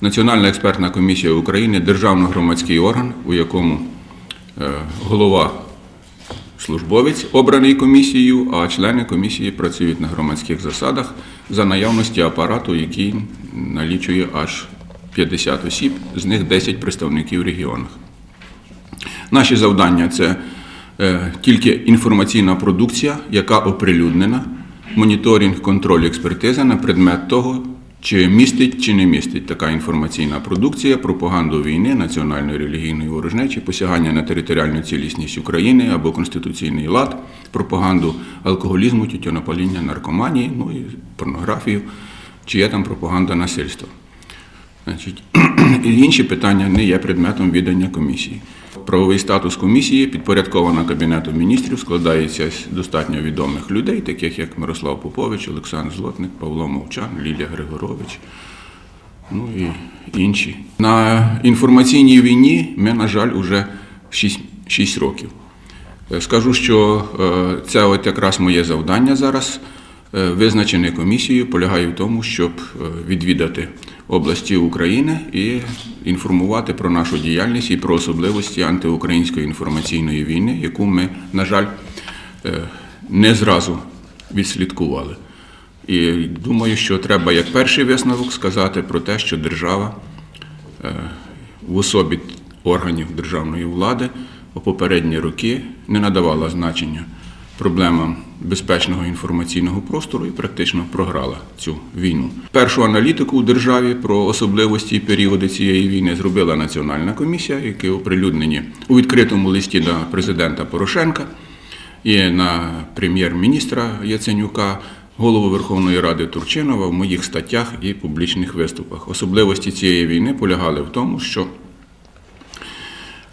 Національна експертна комісія України державно-громадський орган, у якому е, голова службовець обраний комісією, а члени комісії працюють на громадських засадах за наявності апарату, який налічує аж 50 осіб, з них 10 представників в регіонах. Наші завдання це е, тільки інформаційна продукція, яка оприлюднена, моніторинг, контроль, експертиза на предмет того, чи містить чи не містить така інформаційна продукція пропаганду війни, національної релігійної ворожнечі, посягання на територіальну цілісність України або конституційний лад, пропаганду алкоголізму, тютюнопаління, наркоманії, ну і порнографію, чи є там пропаганда насильства. Значить, і інші питання не є предметом відання комісії. Правовий статус комісії підпорядкована Кабінету міністрів, складається з достатньо відомих людей, таких як Мирослав Попович, Олександр Злотник, Павло Мовчан, Лілія Григорович, ну і інші. На інформаційній війні ми, на жаль, вже 6, 6 років. Е, Скажу, що е, це от якраз моє завдання зараз, е, визначене комісією, полягає в тому, щоб е, відвідати області України і інформувати про нашу діяльність і про особливості антиукраїнської інформаційної війни, яку ми, на жаль, е, не зразу відслідкували. І думаю, що треба як перший висновок сказати про те, що держава в особі органів державної влади у попередні роки не надавала значення проблемам безпечного інформаційного простору і практично програла цю війну. Першу аналітику у державі про особливості і періоди цієї війни зробила Національна комісія, які оприлюднені у відкритому листі до президента Порошенка і на прем'єр-міністра Яценюка, голову Верховної Ради Турчинова в моїх статтях і публічних виступах. Особливості цієї війни полягали в тому, що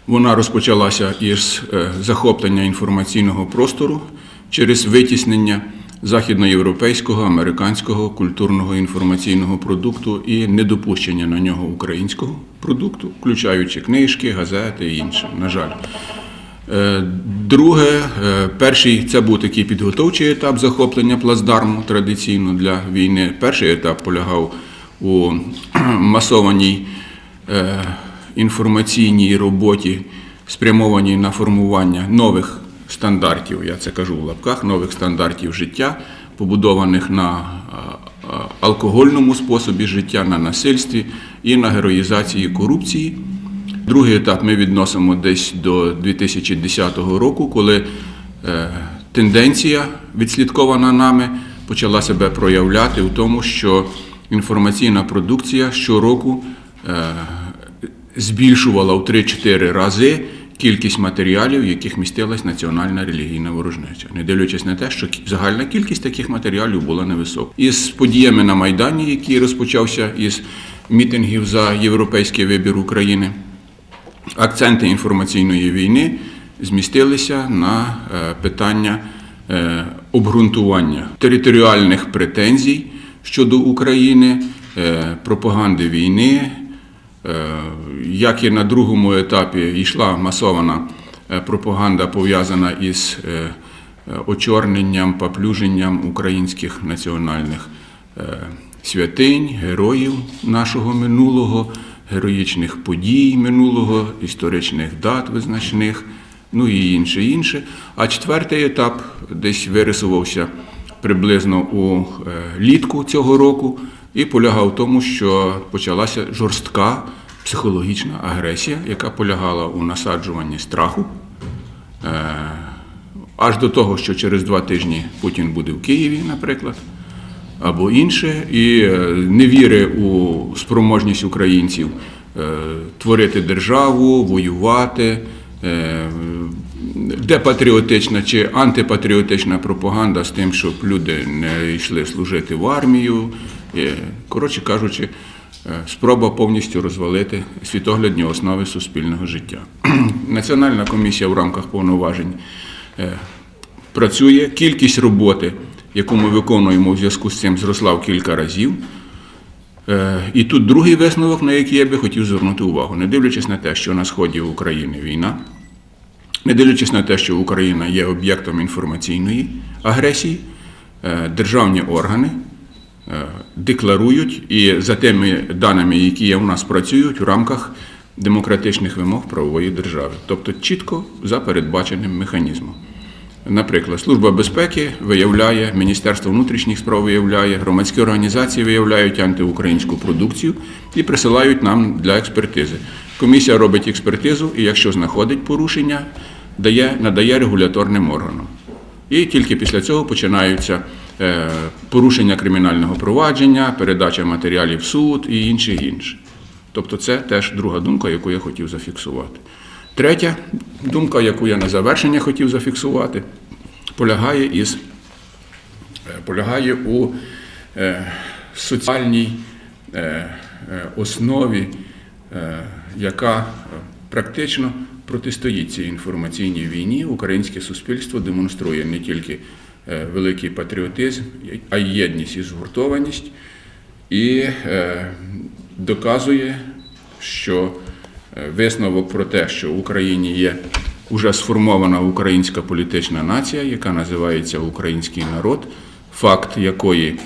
вона розпочалася із е, захоплення інформаційного простору через витіснення західноєвропейського, американського культурного інформаційного продукту і недопущення на нього українського продукту, включаючи книжки, газети і інше. На жаль. Е, Друге, е, перший це був такий підготовчий етап захоплення плацдарму традиційно для війни. Перший етап полягав у масованій інформаційній роботі, спрямованій на формування нових стандартів, я це кажу в лапках, нових стандартів життя, побудованих на а, а, алкогольному способі життя, на насильстві і на героїзації корупції. Другий етап ми відносимо десь до 2010 року, коли е, тенденція, відслідкована нами, почала себе проявляти в тому, що інформаційна продукція щороку е, збільшувала в 3-4 рази кількість матеріалів, в яких містилась національна релігійна ворожнеча, не дивлячись на те, що загальна кількість таких матеріалів була невисока. Із подіями на Майдані, який розпочався із мітингів за європейський вибір України, акценти інформаційної війни змістилися на е, питання е, обґрунтування територіальних претензій щодо України, е, пропаганди війни. Е, Як і на другому етапі йшла масована е, пропаганда, пов'язана із е, очорненням, поплюженням українських національних святинь, героїв нашого минулого, героїчних подій минулого, історичних дат визначних, ну і інше інше. А четвертий етап десь вирисувався приблизно у літку цього року і полягав в тому, що почалася жорстка психологічна агресія, яка полягала у насаджуванні страху. Е, Аж до того, що через два тижні Путін буде в Києві, наприклад, або інше, і е, невіри у спроможність українців е, творити державу, воювати, е, депатріотична чи антипатріотична пропаганда з тим, щоб люди не йшли служити в армію. Коротше кажучи, спроба повністю розвалити світоглядні основи суспільного життя. Національна комісія в рамках повноважень е, працює. Кількість роботи, яку ми виконуємо в зв'язку з цим, зросла в кілька разів. Е, І тут другий висновок, на який я би хотів звернути увагу, не дивлячись на те, що на сході України війна, не дивлячись на те, що Україна є об'єктом інформаційної агресії, е, державні органи е, декларують і за тими даними, які у нас працюють в рамках демократичних вимог правової держави, тобто чітко за передбаченим механізмом. Наприклад, Служба безпеки виявляє, Міністерство внутрішніх справ виявляє, громадські організації виявляють антиукраїнську продукцію і присилають нам для експертизи. Комісія робить експертизу, і якщо знаходить порушення, дає, надає регуляторним органам. І тільки після цього починаються порушення кримінального провадження, передача матеріалів в суд і інше інше. Тобто це теж друга думка, яку я хотів зафіксувати. Третя думка, яку я на завершення хотів зафіксувати, полягає, із, е, полягає у е, соціальній е, е, основі, е, яка е, практично протистоїть цій інформаційній війні. Українське суспільство демонструє не тільки е, великий патріотизм, а єдність і згуртованість і е, доказує, що е, висновок про те, що в Україні є уже сформована українська політична нація, яка називається Український народ, факт якої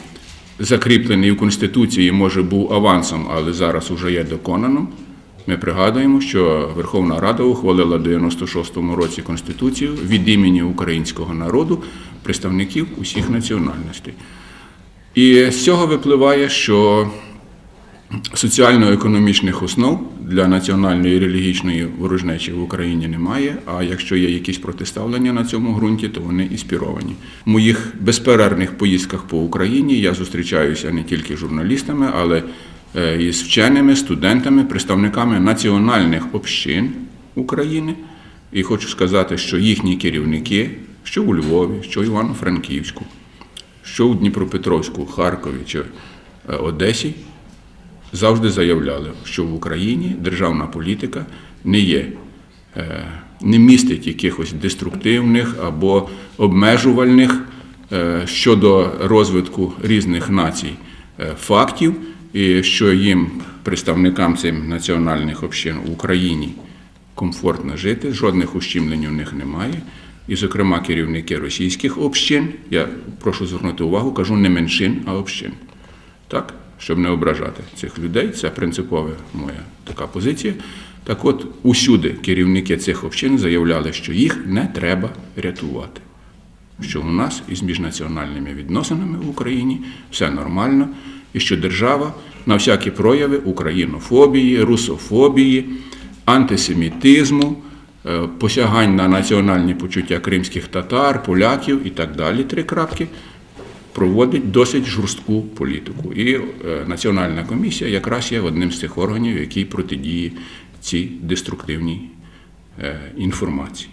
закріплений в Конституції, може був авансом, але зараз уже є доконаним. Ми пригадуємо, що Верховна Рада ухвалила в 96-му році Конституцію від імені українського народу представників усіх національностей. І з цього випливає, що соціально-економічних основ для національної і релігійної ворожнечі в Україні немає. А якщо є якісь протиставлення на цьому ґрунті, то вони іспіровані. В моїх безперервних поїздках по Україні я зустрічаюся не тільки журналістами, але е, і з вченими, студентами, представниками національних общин України. І хочу сказати, що їхні керівники, що у Львові, що Івано-Франківську, що у Дніпропетровську, Харкові чи е, Одесі, завжди заявляли, що в Україні державна політика не є, е, не містить якихось деструктивних або обмежувальних щодо розвитку різних націй фактів, і що їм, представникам цим національних общин в Україні, комфортно жити, жодних ущемлень у них немає. І, зокрема, керівники російських общин, я прошу звернути увагу, кажу не меншин, а общин. Так, щоб не ображати цих людей, це принципова моя така позиція. Так от, усюди керівники цих общин заявляли, що їх не треба рятувати. Що у нас із міжнаціональними відносинами в Україні все нормально, і що держава на всякі прояви українофобії, русофобії, антисемітизму, е, посягань на національні почуття кримських татар, поляків і так далі, три крапки, проводить досить жорстку політику. І е, Національна комісія якраз є одним з цих органів, який протидіє цій деструктивній е, інформації.